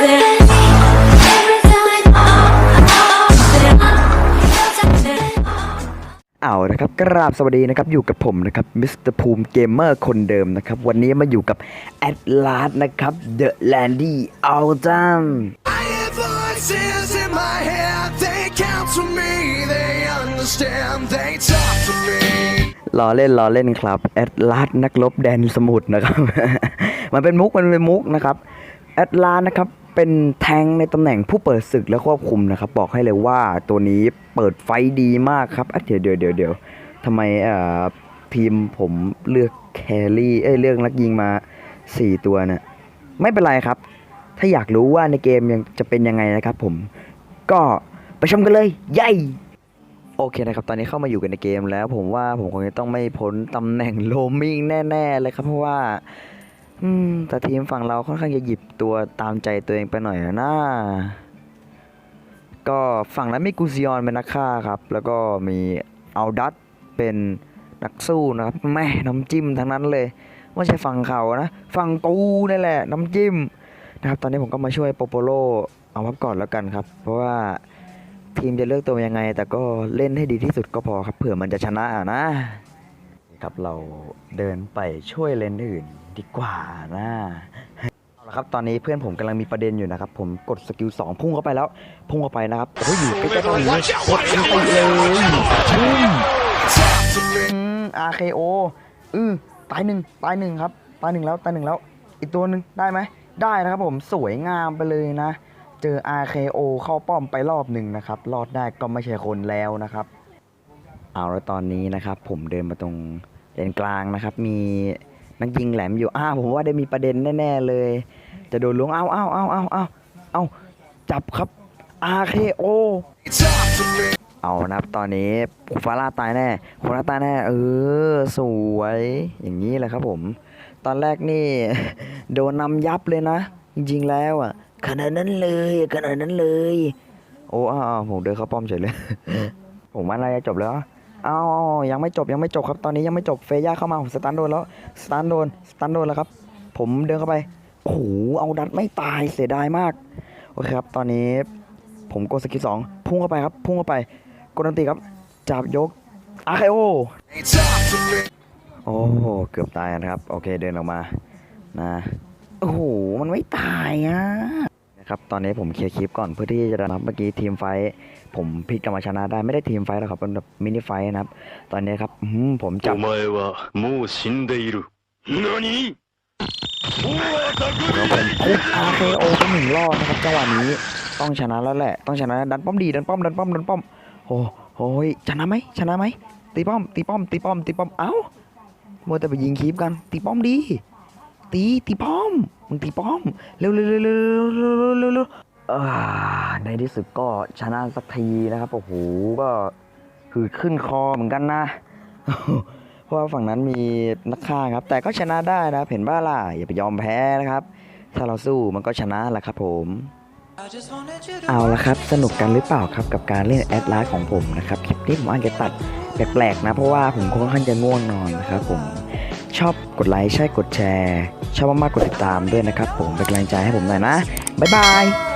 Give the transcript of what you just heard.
เอานะครับกราบสวัสดีนะครับอยู่กับผมนะครับมิสเตอร์ภูมิเกมเมอร์คนเดิมนะครับ วันนี้มาอยู่กับแอดลาสนะครับเดอะแลนดี้อัลตัม I hear voices in my head, they counsel me, they understand, they talk to me. ล้อเล่นล้อเล่นครับแอดลาสนักรบแดนสมุทรนะครับ มันเป็นมุกมันเป็นมุกนะครับแอดลาสนะครับ เป็นแทงในตำแหน่งผู้เปิดศึกและควบคุมนะครับ บอกให้เลยว่าตัวนี้เปิดไฟดีมากครับเดี๋ยวเดี๋ยวเดี๋ยวเดี๋ยวทำไมเอ่อทีมผมเลือกแครี่เอ้ยเลือกนักยิงมา 4 ตัวนะไม่เป็นไรครับ ถ้าอยากรู้ว่าในเกมยังจะเป็นยังไงนะครับผมก็ไปชมกันเลยใหญ่โอเคนะครับ ตอนนี้เข้ามาอยู่กันในเกมแล้ว ผมว่าผมคงจะต้องไม่พ้นตำแหน่งโลมิงแน่ ๆ เลยครับ เพราะว่า อืม แต่ทีมฝั่งเราค่อนข้างจะหยิบตัวตามใจตัวเองไปหน่อยนะก็ฝั่งนั้นมีกูซิออนเป็นนักฆ่าครับ แล้วก็มีเอาดัตเป็นนักสู้นะครับแม่น้ำจิ้มทั้งนั้นเลยไม่ใช่ฝั่งเขานะฝั่งกูนี่แหละ น้ำจิ้มนะครับ ตอนนี้ผมก็มาช่วยโปโปโลเอาพับก่อนแล้วกันครับ เพราะว่าทีมจะเลือกตัวยังไง แต่ก็เล่นให้ดีที่สุดก็พอครับ เผื่อมันจะชนะอะนะ ครับเราเดินไปช่วยเลนอื่นดีกว่านะเอาละครับตอนนี้เพื่อนผมกำลังมีประเด็นอยู่นะครับ ผมกดสกิลสองพุ่งเข้าไปแล้ว พุ่งเข้าไปนะครับโอ้ยอยู่ใกล้ๆตรงนี้กดยิงไปเลยปุ้ม Talk to me. อืม RKO อือตายหนึ่งตายหนึ่งครับตายหนึ่งแล้วตายหนึ่งแล้ว อีกตัวหนึ่งได้ไหมได้นะครับผมสวยงามไปเลยนะ เจอ RKO เข้าป้อมไปรอบหนึ่งนะครับ รอดได้ก็ไม่ใช่คนแล้วนะครับ เอาแล้วตอนนี้นะครับ ผมเดินมาตรงเลนกลางนะครับ มีนักยิงแหลมอยู่อ้าวผมว่าได้มีประเด็นแน่ๆเลย จะโดนล้วงเอาเอาเอาเอาเอาเอาจับครับ RKO เอานะครับ ตอนนี้ฟาร่าตายแน่โคนาตายแน่ เออ สวย อย่างนี้แหละครับผม ตอนแรกนี่ โดนนำยับเลยนะ จริงๆแล้วอะขนาดนั้นเลยขนาดนั้นเลย โอ้อ้าวผมเดินเข้าป้อมเฉยเลย ผมว่าน่าจะจบแล้ว อ้ายังไม่จบยังไม่จบครับตอนนี้ยังไม่จบเฟย่าเข้ามาผมสตันโดนแล้วสตันโดนสตันโดนแล้วครับ ผมเดินเข้าไปโอ้โหเอาดัดไม่ตายเสียดายมากโอเคครับตอนนี้ผมกดสกิลสองพุ่งเข้าไปครับ พุ่งเข้าไปกดอันติครับจับยกอาเคโอโอ้โหเกือบตายนะครับ โอเคเดินออกมานะโอ้โห มันไม่ตายอะนะครับ ตอนนี้ผมเคลียร์คลิปก่อนเพื่อที่จะนะครับเมื่อกี้ทีมไฟผมพลิกกลับมชนะได้ไม่ได้ทีมไฟแล้วครับเป็นแบบมินิไฟนะครับ ตอนนี้ครับผมจับโอ้ผมพุ่คาเคโอไปหนึ่งรอบนะครับจังหวะนี้ต้องชนะแล้วแหละ ต้องชนะดันป้อมดีดันป้อมดันป้อมดันป้อมโอ้โหชนะไหมชนะไหมตีป้อมตีป้อมตีป้อมตีป้อมเอ้ามัวแต่ไปยิงคลิปกันตีป้อมดี ตีตีป้อมมึงตีป้อมเร็วเร็วเร็วเร็วเร็วในที่สุดก็ชนะสักทีนะครับโอ้โหก็คือขึ้นคอเหมือนกันนะ เพราะว่าฝั่งนั้นมีนักฆ่าครับ แต่ก็ชนะได้นะเห็นบ้าล่ะอย่าไปยอมแพ้นะครับ ถ้าเราสู้มันก็ชนะแหละครับผมเอาละครับ สนุกกันหรือเปล่าครับกับการเล่นแอดไลน์ของผมนะครับ คลิปนี้ผมอาจจะตัดแปลกๆนะ เพราะว่าผมค่อนข้างจะง่วงนอนนะครับผม ชอบกดไลค์ใช่กดแชร์ ชอบมากๆกดติดตามด้วยนะครับผมเป็นกำลังใจให้ผมหน่อยนะ บ๊ายบาย